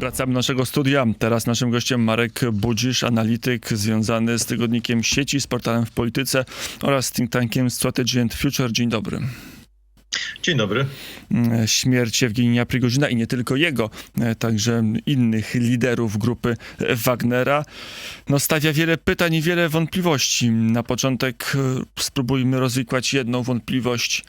Wracamy do naszego studia. Teraz naszym gościem Marek Budzisz, analityk związany z tygodnikiem sieci, z portalem w polityce oraz z think tankiem Strategy and Future. Dzień dobry. Dzień dobry. Śmierć Ewgenia Prigozina i nie tylko jego, także innych liderów grupy Wagnera, no stawia wiele pytań i wiele wątpliwości. Na początek e, spróbujmy rozwikłać jedną wątpliwość.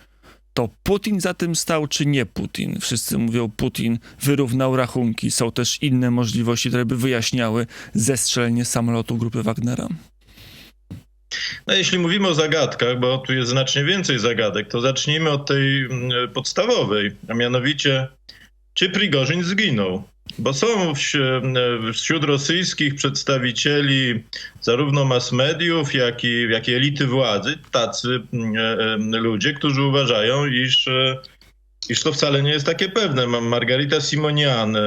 To Putin za tym stał, czy nie Putin? Wszyscy mówią, Putin wyrównał rachunki. Są też inne możliwości, które by wyjaśniały zestrzelenie samolotu grupy Wagnera. No, jeśli mówimy o zagadkach, bo tu jest znacznie więcej zagadek, to zacznijmy od tej mm, podstawowej, a mianowicie, czy Prigorzyn zginął? Bo są wś- wśród rosyjskich przedstawicieli zarówno mass mediów, jak i, jak i elity władzy tacy mm, e, e, ludzie, którzy uważają, iż, e, iż to wcale nie jest takie pewne. Mam Margarita Simonian,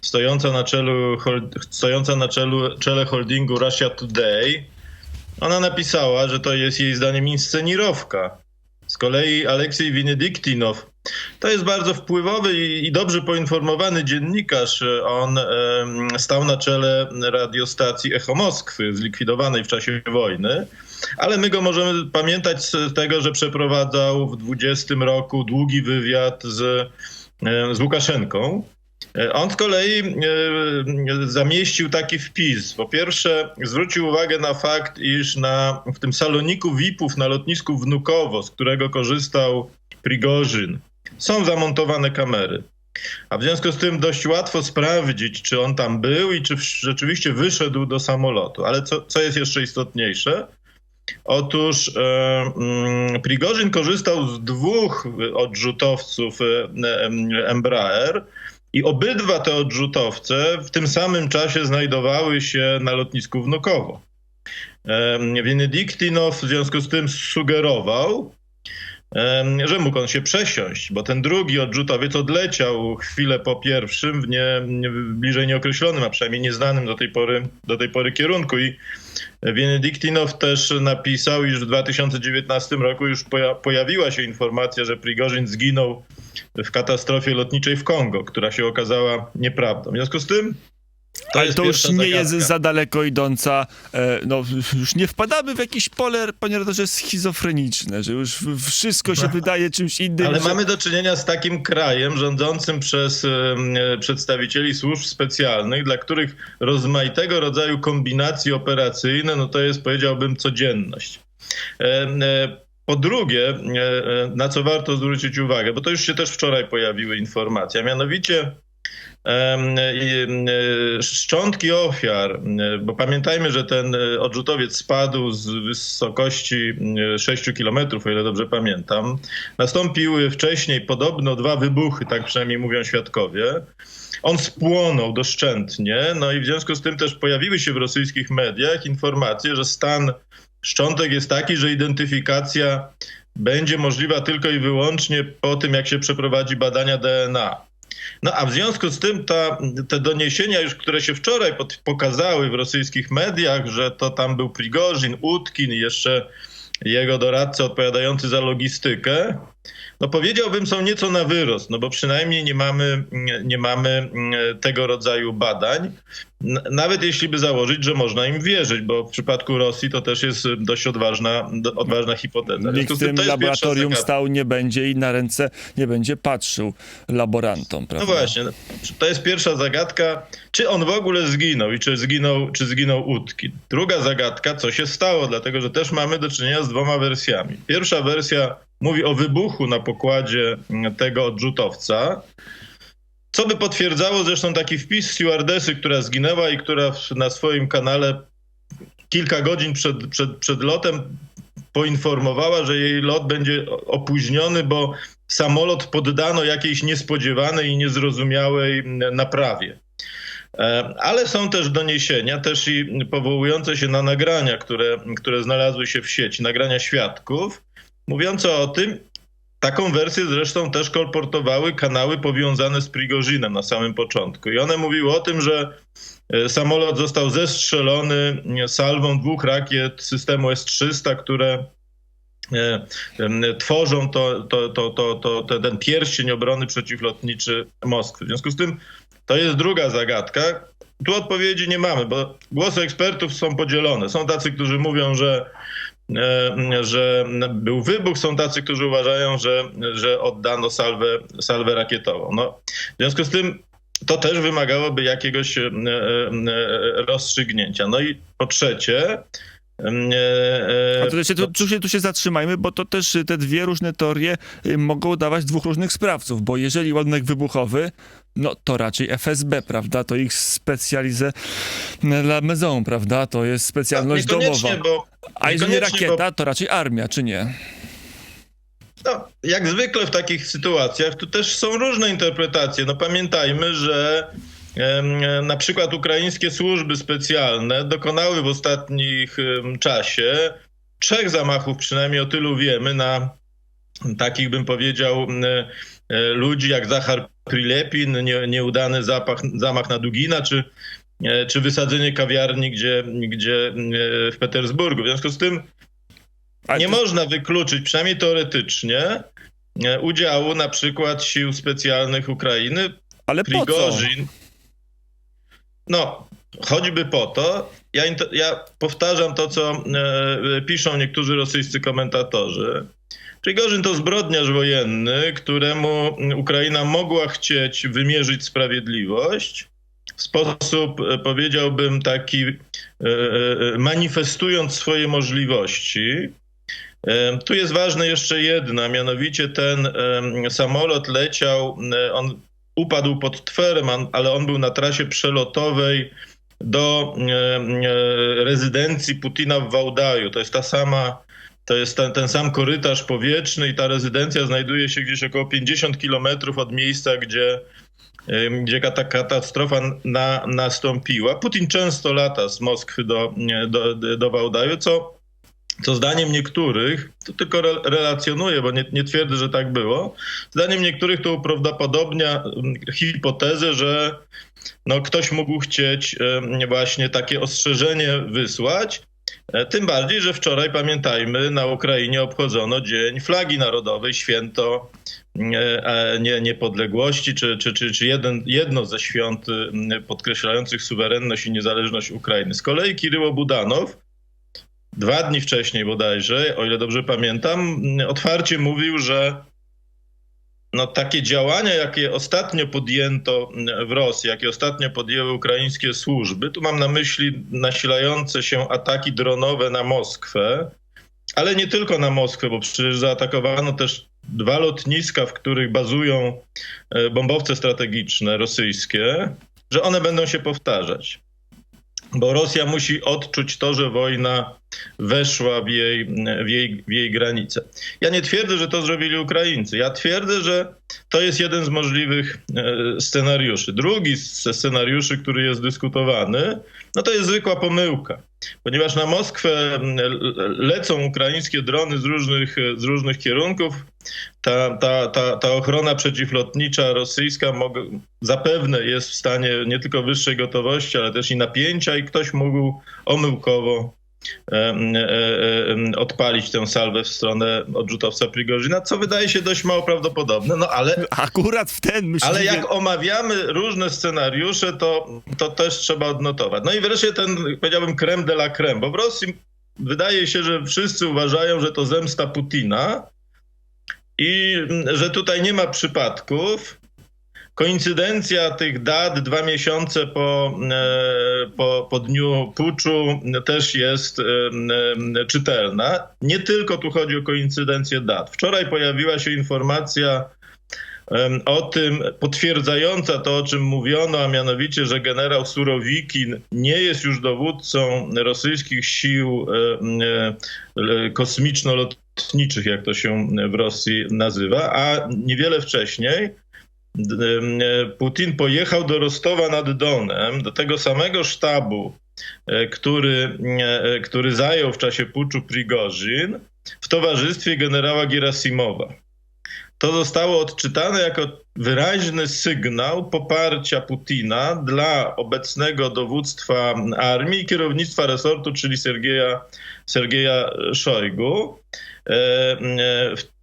stojąca na czelu, stojąca na czelu, czele holdingu Russia Today, ona napisała, że to jest jej zdaniem inscenirowka. Z kolei Aleksiej Winedyktinow to jest bardzo wpływowy i dobrze poinformowany dziennikarz. On stał na czele radiostacji Echo Moskwy, zlikwidowanej w czasie wojny, ale my go możemy pamiętać z tego, że przeprowadzał w 20 roku długi wywiad z, z Łukaszenką. E, On z kolei e, zamieścił taki wpis. Po pierwsze, zwrócił uwagę na fakt, iż na, w tym saloniku VIP-ów na lotnisku Wnukowo, z którego korzystał Prigorzyn, są zamontowane kamery. A w związku z tym dość łatwo sprawdzić, czy on tam był i czy rzeczywiście wyszedł do samolotu. Ale co, co jest jeszcze istotniejsze? Otóż e, mm, Prigorzyn korzystał z dwóch odrzutowców e, em, Embraer i obydwa te odrzutowce w tym samym czasie znajdowały się na lotnisku Wnukowo. Em, Winedyktinow w związku z tym sugerował, że mógł on się przesiąść, bo ten drugi odrzutowiec odleciał chwilę po pierwszym w, nie, w bliżej nieokreślonym, a przynajmniej nieznanym do tej pory, do tej pory kierunku. I Winedyktinow też napisał, iż w 2019 roku już poja- pojawiła się informacja, że Prigorzyn zginął w katastrofie lotniczej w Kongo, która się okazała nieprawdą. W związku z tym to Ale jest to już nie jest zagadka. za daleko idąca. E, no, już nie wpadamy w jakieś pole, ponieważ to jest schizofreniczne, że już wszystko się wydaje czymś innym. Ale że... mamy do czynienia z takim krajem rządzącym przez e, przedstawicieli służb specjalnych, dla których rozmaitego rodzaju kombinacje operacyjne, no to jest powiedziałbym codzienność. Em, e, Po drugie, e, e, na co warto zwrócić uwagę, bo to już się też wczoraj pojawiły informacje, a mianowicie e, e, szczątki ofiar, e, bo pamiętajmy, że ten e, odrzutowiec spadł z wysokości e, 6 kilometrów, o ile dobrze pamiętam. Nastąpiły wcześniej podobno dwa wybuchy, tak przynajmniej mówią świadkowie. On spłonął doszczętnie, no i w związku z tym też pojawiły się w rosyjskich mediach informacje, że stan szczątek jest taki, że identyfikacja będzie możliwa tylko i wyłącznie po tym, jak się przeprowadzi badania DNA. No a w związku z tym ta, te doniesienia już, które się wczoraj pod, pokazały w rosyjskich mediach, że to tam był Prigorzin, Utkin i jeszcze jego doradca odpowiadający za logistykę, no powiedziałbym są nieco na wyrost, no bo przynajmniej nie mamy, nie mamy mm, tego rodzaju badań. Nawet jeśli by założyć, że można im wierzyć, bo w przypadku Rosji to też jest dość odważna, odważna hipoteza. Nikt w tym laboratorium stał nie będzie i na ręce nie będzie patrzył laborantom, No prawda? właśnie, no, to jest pierwsza zagadka, czy on w ogóle zginął i czy zginął, czy zginął Utkin. Druga zagadka, co się stało, dlatego że też mamy do czynienia z dwoma wersjami. Pierwsza wersja mówi o wybuchu na pokładzie mm, tego odrzutowca, co by potwierdzało zresztą taki wpis stewardesy, która zginęła i która na swoim kanale kilka godzin przed, przed, przed lotem poinformowała, że jej lot będzie opóźniony, bo samolot poddano jakiejś niespodziewanej i niezrozumiałej m, naprawie. E, Ale są też doniesienia, też i powołujące się na nagrania, które, które znalazły się w sieci, nagrania świadków, mówiące o tym, taką wersję zresztą też kolportowały kanały powiązane z Prigorzynem na samym początku. I one mówiły o tym, że e, samolot został zestrzelony e, salwą dwóch rakiet systemu S-300, które e, tworzą to, to, to, to, to, ten pierścień obrony przeciwlotniczy Moskwy. W związku z tym To jest druga zagadka. Tu odpowiedzi nie mamy, bo głosy ekspertów są podzielone. Są tacy, którzy mówią, że, że był wybuch, są tacy, którzy uważają, że, że oddano salwę, salwę rakietową. No, w związku z tym to też wymagałoby jakiegoś e, e, rozstrzygnięcia. No i po trzecie. e, e, A się, tu, tu, się, tu się zatrzymajmy, bo to też te dwie różne teorie y, mogą dawać dwóch różnych sprawców, bo jeżeli ładunek wybuchowy, no to raczej FSB, prawda? To ich specjalizę la maison, prawda? To jest specjalność no, niekoniecznie, domowa. Bo, A jeżeli rakieta, to raczej armia, czy nie? No, jak zwykle w takich sytuacjach, tu też są różne interpretacje. No pamiętajmy, że na przykład ukraińskie służby specjalne dokonały w ostatnich czasie trzech zamachów, przynajmniej o tylu wiemy, na takich bym powiedział e, ludzi jak Zachar Prilepin, nie, nieudany zapach, zamach na Dugina, czy, e, czy wysadzenie kawiarni gdzie, gdzie e, w Petersburgu. W związku z tym nie to- można wykluczyć, przynajmniej teoretycznie, e, udziału na przykład sił specjalnych Ukrainy. Ale? Prigorzin. No, choćby po to. Ja, ja powtarzam to, co e, piszą niektórzy rosyjscy komentatorzy. Prigorzyn to zbrodniarz wojenny, któremu Ukraina mogła chcieć wymierzyć sprawiedliwość w sposób, e, powiedziałbym, taki e, e, manifestując swoje możliwości. Tu jest ważne jeszcze jedno, a mianowicie ten samolot leciał, on upadł pod Twerem, an- ale on był na trasie przelotowej do rezydencji Putina w Wałdaju. To jest ta sama, to jest ten, ten sam korytarz powietrzny i ta rezydencja znajduje się gdzieś około 50 kilometrów od miejsca, gdzie, gdzie ta katastrofa na, nastąpiła. Putin często lata z Moskwy do, do, do Wałdaju, co co zdaniem niektórych, to tylko re, relacjonuję, bo nie, nie twierdzę, że tak było, zdaniem niektórych to uprawdopodobnia hipotezę, że no, ktoś mógł chcieć właśnie takie ostrzeżenie wysłać. E, Tym bardziej, że wczoraj, pamiętajmy, na Ukrainie obchodzono Dzień Flagi Narodowej, święto e, e, nie, niepodległości, czy, czy, czy, czy jeden, jedno ze świąt m, podkreślających suwerenność i niezależność Ukrainy. Z kolei Kiryło Budanow, dwa dni wcześniej bodajże, o ile dobrze pamiętam, otwarcie mówił, że no, takie działania, jakie ostatnio podjęto w Rosji, jakie ostatnio podjęły ukraińskie służby, tu mam na myśli nasilające się ataki dronowe na Moskwę, ale nie tylko na Moskwę, bo przecież zaatakowano też dwa lotniska, w których bazują e, bombowce strategiczne rosyjskie, że one będą się powtarzać. Bo Rosja musi odczuć to, że wojna weszła w jej, w, jej, w jej granice. Ja nie twierdzę, że to zrobili Ukraińcy. Ja twierdzę, że to jest jeden z możliwych e, scenariuszy. Drugi ze scenariuszy, który jest dyskutowany, no to jest zwykła pomyłka. Ponieważ na Moskwę m, l- lecą ukraińskie drony z różnych, z różnych kierunków, ta, ta, ta, ta ochrona przeciwlotnicza rosyjska mog- zapewne jest w stanie nie tylko wyższej gotowości, ale też i napięcia i ktoś mógł omyłkowo odpalić tę salwę w stronę odrzutowca Prigorzyna, co wydaje się dość mało prawdopodobne, no ale Akurat w ten myśliwie... ale jak omawiamy różne scenariusze, to, to też trzeba odnotować. No i wreszcie ten, powiedziałbym, creme de la creme, bo w Rosji wydaje się, że wszyscy uważają, że to zemsta Putina i że tutaj nie ma przypadków. Koincydencja tych dat dwa miesiące po, e, po, po dniu puczu też jest e, e, czytelna. Nie tylko tu chodzi o koincydencję dat. Wczoraj pojawiła się informacja o tym potwierdzająca to, o czym mówiono, a mianowicie, że generał Surowikin nie jest już dowódcą rosyjskich sił kosmiczno-lotniczych, jak to się w Rosji nazywa, a niewiele wcześniej Putin pojechał do Rostowa nad Donem, do tego samego sztabu, e, który, e, który zajął w czasie puczu Prigorzin, w towarzystwie generała Gerasimowa. To zostało odczytane jako wyraźny sygnał poparcia Putina dla obecnego dowództwa armii i kierownictwa resortu, czyli Sergeja, Sergeja Szojgu. E, e,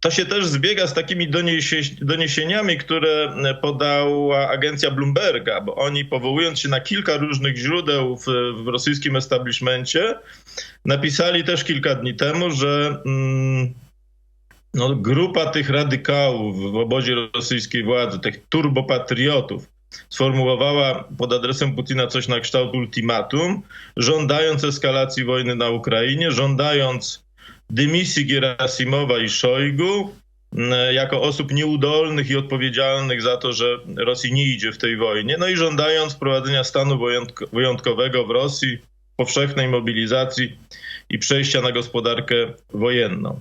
to się też zbiega z takimi doniesie- doniesieniami, które podała agencja Bloomberga, bo oni powołując się na kilka różnych źródeł w, w rosyjskim establishmencie, napisali też kilka dni temu, że mm, no, grupa tych radykałów w obozie rosyjskiej władzy, tych turbopatriotów, sformułowała pod adresem Putina coś na kształt ultimatum, żądając eskalacji wojny na Ukrainie, żądając dymisji Gerasimowa i Szojgu m, jako osób nieudolnych i odpowiedzialnych za to, że Rosji nie idzie w tej wojnie, no i żądając wprowadzenia stanu wyjątko- wyjątkowego w Rosji, powszechnej mobilizacji i przejścia na gospodarkę wojenną.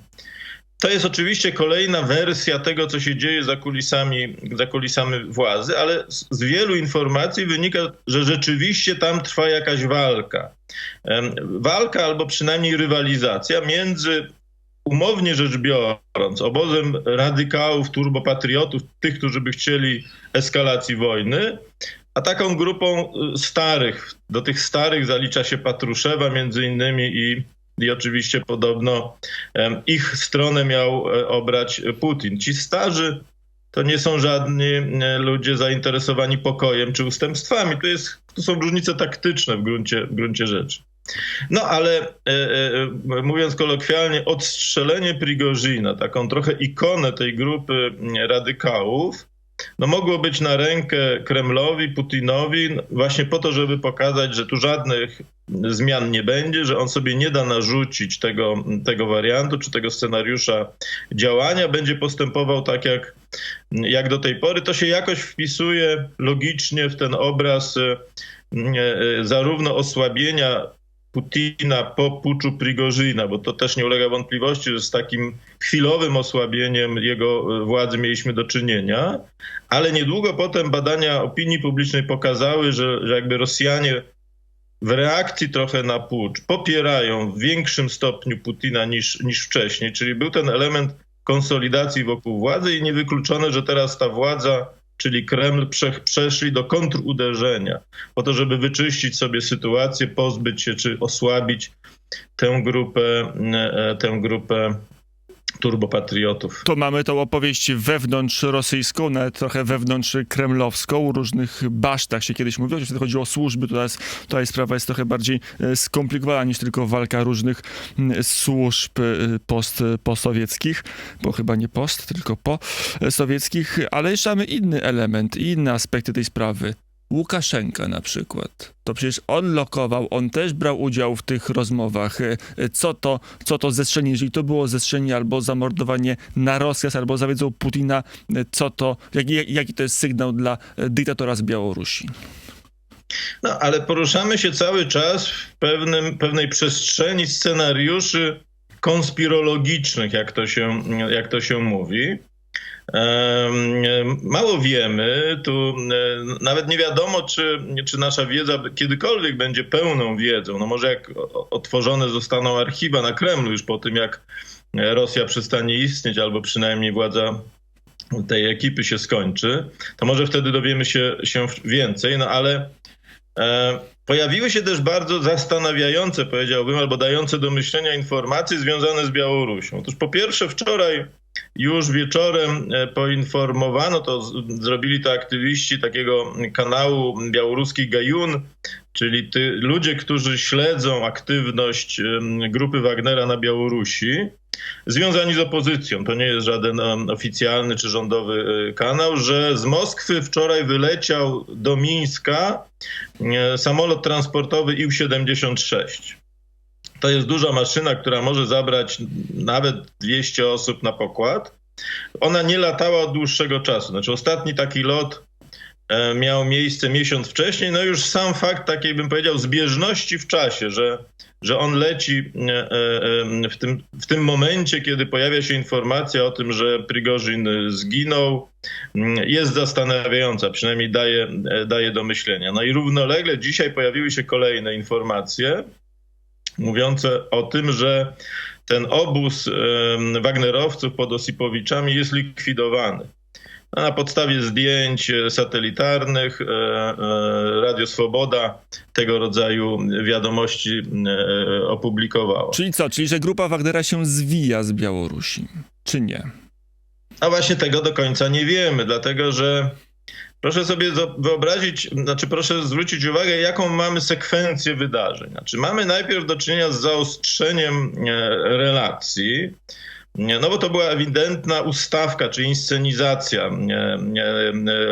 To jest oczywiście kolejna wersja tego, co się dzieje za kulisami, za kulisami władzy, ale z, wielu informacji wynika, że rzeczywiście tam trwa jakaś walka. Walka albo przynajmniej rywalizacja między, umownie rzecz biorąc, obozem radykałów, turbopatriotów, tych, którzy by chcieli eskalacji wojny, a taką grupą y, starych. Do tych starych zalicza się Patruszewa między innymi i i oczywiście podobno ich stronę miał e, obrać Putin. Ci starzy to nie są żadni e, ludzie zainteresowani pokojem czy ustępstwami. Tu, jest, tu są różnice taktyczne w gruncie, w gruncie rzeczy. No ale e, e, mówiąc kolokwialnie, odstrzelenie Prigozina, taką trochę ikonę tej grupy radykałów, no mogło być na rękę Kremlowi, Putinowi, no właśnie po to, żeby pokazać, że tu żadnych zmian nie będzie, że on sobie nie da narzucić tego, tego wariantu czy tego scenariusza działania, będzie postępował tak jak, jak do tej pory. To się jakoś wpisuje logicznie w ten obraz e, e, zarówno osłabienia Putina po puczu Prigorzyna, bo to też nie ulega wątpliwości, że z takim chwilowym osłabieniem jego e, władzy mieliśmy do czynienia, ale niedługo potem badania opinii publicznej pokazały, że, że jakby Rosjanie w reakcji trochę na pucz popierają w większym stopniu Putina niż, niż wcześniej, czyli był ten element konsolidacji wokół władzy i niewykluczone, że teraz ta władza, czyli Kreml, prze, przeszli do kontruderzenia po to, żeby wyczyścić sobie sytuację, pozbyć się czy osłabić tę grupę, e, tę grupę turbopatriotów. To mamy tą opowieść wewnątrz rosyjską, nawet trochę wewnątrz kremlowską. O różnych basztach się kiedyś mówiło, że wtedy chodziło o służby. Jest, tutaj sprawa jest trochę bardziej e, skomplikowana niż tylko walka różnych służb e, post, posowieckich, bo chyba nie post, tylko po e, sowieckich, ale jeszcze mamy inny element i inne aspekty tej sprawy. Łukaszenka na przykład. To przecież on lokował, on też brał udział w tych rozmowach. E, Co to, co to zestrzenie, jeżeli to było zestrzenie albo zamordowanie na rozkaz, albo za wiedzą Putina, e, co to, jaki, jaki to jest sygnał dla e, dyktatora z Białorusi? No, ale poruszamy się cały czas w pewnym, pewnej przestrzeni scenariuszy konspirologicznych, jak to się, jak to się mówi. Mało wiemy, tu e, nawet nie wiadomo, czy, czy nasza wiedza kiedykolwiek będzie pełną wiedzą. No może jak otworzone zostaną archiwa na Kremlu już po tym, jak Rosja przestanie istnieć, albo przynajmniej władza tej ekipy się skończy, to może wtedy dowiemy się, się więcej, no ale E, Pojawiły się też bardzo zastanawiające, powiedziałbym, albo dające do myślenia informacje związane z Białorusią. Otóż po pierwsze wczoraj już wieczorem e, poinformowano, to zrobili to aktywiści takiego kanału białoruski Gajun, czyli ty, ludzie, którzy śledzą aktywność grupy Wagnera na Białorusi, związani z opozycją, to nie jest żaden oficjalny czy rządowy e, kanał, że z Moskwy wczoraj wyleciał do Mińska e, samolot transportowy IU-76. To jest duża maszyna, która może zabrać nawet 200 osób na pokład. Ona nie latała od dłuższego czasu. Znaczy ostatni taki lot e, miał miejsce miesiąc wcześniej. No już sam fakt takiej, bym powiedział, zbieżności w czasie, że, że on leci e, e, w tym, w tym momencie, kiedy pojawia się informacja o tym, że Prigorzyn zginął, mm, jest zastanawiająca, przynajmniej daje, daje do myślenia. No i równolegle dzisiaj pojawiły się kolejne informacje mówiące o tym, że ten obóz Wagnerowców pod Osipowiczami jest likwidowany. Na podstawie zdjęć e, satelitarnych e, e, Radio Swoboda tego rodzaju wiadomości opublikowała. Czyli co? Czyli, że grupa Wagnera się zwija z Białorusi, czy nie? A właśnie tego do końca nie wiemy, dlatego że proszę sobie wyobrazić, znaczy proszę zwrócić uwagę, jaką mamy sekwencję wydarzeń. Znaczy mamy najpierw do czynienia z zaostrzeniem e, relacji, No bo to była ewidentna ustawka czy inscenizacja. Nie,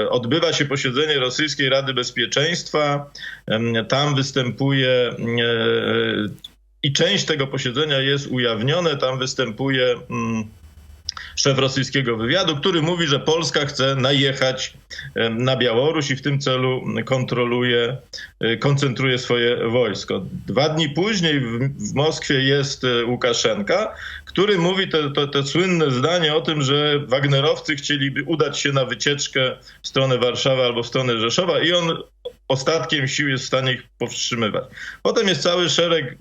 Odbywa się posiedzenie Rosyjskiej Rady Bezpieczeństwa. em, Tam występuje i część tego posiedzenia jest ujawnione. Tam występuje mm, szef rosyjskiego wywiadu, który mówi, że Polska chce najechać na Białoruś i w tym celu kontroluje, y, koncentruje swoje wojsko. Dwa dni później w, Moskwie jest y, Łukaszenka, który mówi te, te, te słynne zdanie o tym, że Wagnerowcy chcieliby udać się na wycieczkę w stronę Warszawy albo w stronę Rzeszowa i on ostatkiem sił jest w stanie ich powstrzymywać. Potem jest cały szereg e,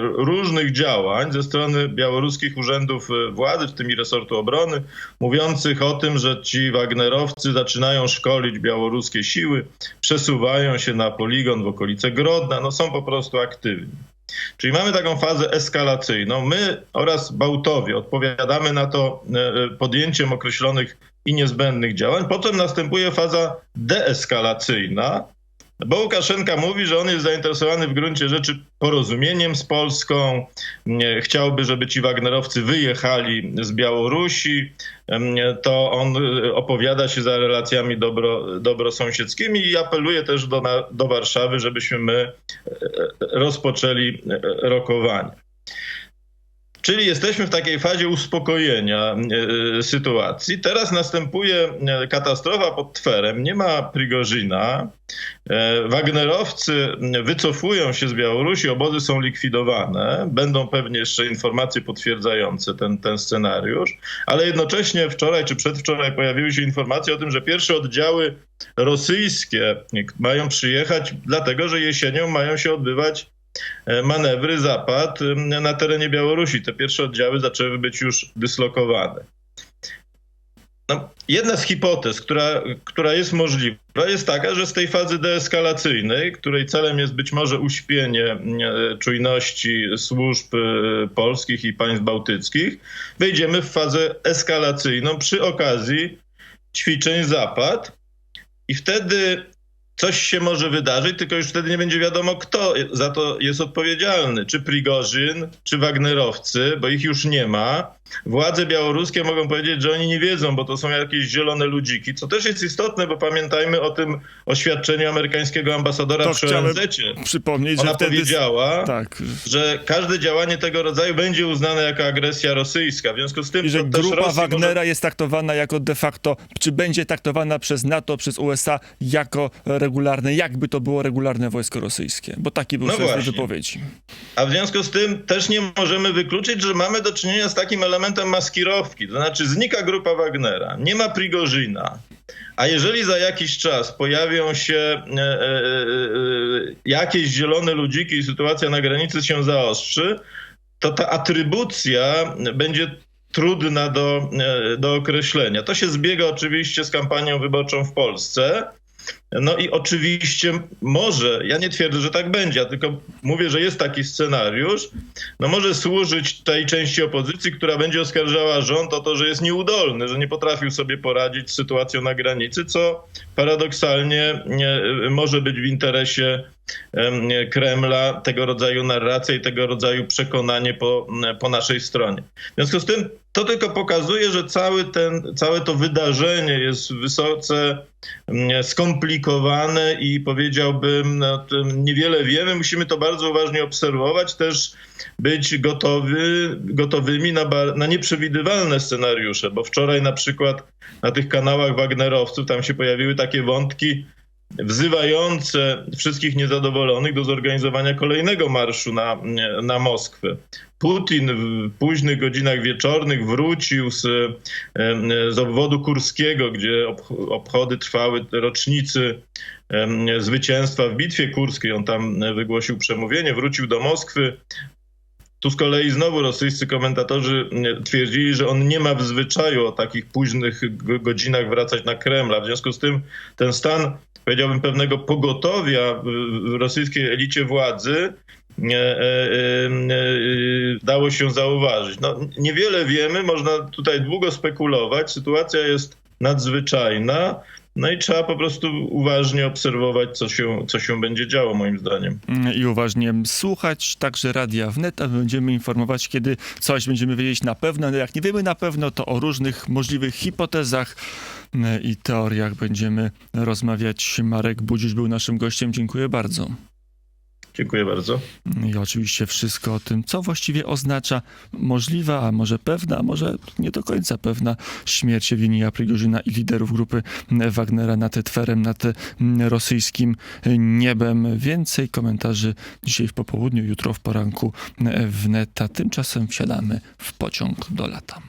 różnych działań ze strony białoruskich urzędów e, władzy, w tym i resortu obrony, mówiących o tym, że ci Wagnerowcy zaczynają szkolić białoruskie siły, przesuwają się na poligon w okolice Grodna, no są po prostu aktywni. Czyli mamy taką fazę eskalacyjną. My oraz Bałtowie odpowiadamy na to e, podjęciem określonych i niezbędnych działań. Potem następuje faza deeskalacyjna, bo Łukaszenka mówi, że on jest zainteresowany w gruncie rzeczy porozumieniem z Polską. Nie, Chciałby, żeby ci Wagnerowcy wyjechali z Białorusi. Em, To on y, opowiada się za relacjami dobro, dobrosąsiedzkimi i apeluje też do, do Warszawy, żebyśmy my e, rozpoczęli e, rokowanie. Czyli jesteśmy w takiej fazie uspokojenia e, sytuacji. Teraz następuje e, katastrofa pod Twerem. Nie ma Prigorzyna. E, Wagnerowcy wycofują się z Białorusi, obozy są likwidowane. Będą pewnie jeszcze informacje potwierdzające ten, ten scenariusz, ale jednocześnie wczoraj czy przedwczoraj pojawiły się informacje o tym, że pierwsze oddziały rosyjskie mają przyjechać, dlatego że jesienią mają się odbywać e, manewry Zapad em, na terenie Białorusi. Te pierwsze oddziały zaczęły być już dyslokowane. No, jedna z hipotez, która, która jest możliwa, jest taka, że z tej fazy deeskalacyjnej, której celem jest być może uśpienie e, czujności służb e, polskich i państw bałtyckich, wejdziemy w fazę eskalacyjną przy okazji ćwiczeń Zapad i wtedy coś się może wydarzyć, tylko już wtedy nie będzie wiadomo, kto za to jest odpowiedzialny. Czy Prigorzyn, czy Wagnerowcy, bo ich już nie ma. Władze białoruskie mogą powiedzieć, że oni nie wiedzą, bo to są jakieś zielone ludziki, co też jest istotne, bo pamiętajmy o tym oświadczeniu amerykańskiego ambasadora To przy ONZ-cie. Przypomnieć, Ona że wtedy... powiedziała, Tak, że każde działanie tego rodzaju będzie uznane jako agresja rosyjska. W związku z tym i że grupa Rosji Wagnera może... jest traktowana jako de facto, czy będzie traktowana przez NATO, przez USA jako regularne, jakby to było regularne wojsko rosyjskie, bo taki był No sens wypowiedzi. A w związku z tym też nie możemy wykluczyć, że mamy do czynienia z takim elementem maskirowki. To znaczy znika grupa Wagnera, nie ma Prigorzyna. A jeżeli za jakiś czas pojawią się e, e, e, jakieś zielone ludziki i sytuacja na granicy się zaostrzy, to ta atrybucja będzie trudna do, e, do określenia. To się zbiega oczywiście z kampanią wyborczą w Polsce. No i oczywiście może, ja nie twierdzę, że tak będzie, ja tylko mówię, że jest taki scenariusz, no może służyć tej części opozycji, która będzie oskarżała rząd o to, że jest nieudolny, że nie potrafił sobie poradzić z sytuacją na granicy, co paradoksalnie nie, może być w interesie em, Kremla tego rodzaju narracja i tego rodzaju przekonanie po, po naszej stronie. W związku z tym to tylko pokazuje, że cały ten, całe to wydarzenie jest wysoce mm, skomplikowane i powiedziałbym, no, niewiele wiemy. Musimy to bardzo uważnie obserwować, też być gotowy, gotowymi na, na nieprzewidywalne scenariusze, bo wczoraj na przykład na tych kanałach Wagnerowców tam się pojawiły takie wątki wzywające wszystkich niezadowolonych do zorganizowania kolejnego marszu na, na Moskwę. Putin w późnych godzinach wieczornych wrócił z, z obwodu kurskiego, gdzie obch- obchody trwały rocznicy zwycięstwa w bitwie kurskiej. On tam wygłosił przemówienie, wrócił do Moskwy. Tu z kolei znowu rosyjscy komentatorzy twierdzili, że on nie ma w zwyczaju o takich późnych godzinach wracać na Kremla. W związku z tym ten stan, powiedziałbym, pewnego pogotowia w rosyjskiej elicie władzy e, e, e, dało się zauważyć. No, niewiele wiemy, można tutaj długo spekulować. Sytuacja jest nadzwyczajna. No i trzeba po prostu uważnie obserwować, co się, co się będzie działo, moim zdaniem. i uważnie słuchać także Radia Wnet, a będziemy informować, kiedy coś będziemy wiedzieć na pewno. No jak nie wiemy na pewno, to o różnych możliwych hipotezach e, i teoriach będziemy rozmawiać. Marek Budzisz był naszym gościem. Dziękuję bardzo. Dziękuję bardzo. I oczywiście wszystko o tym, co właściwie oznacza możliwa, a może pewna, a może nie do końca pewna śmierć Ewgenija Prigorzyna i liderów grupy Wagnera nad Twerem, nad rosyjskim niebem. Więcej komentarzy dzisiaj w popołudniu, jutro w poranku w neta. Tymczasem wsiadamy w pociąg do lata.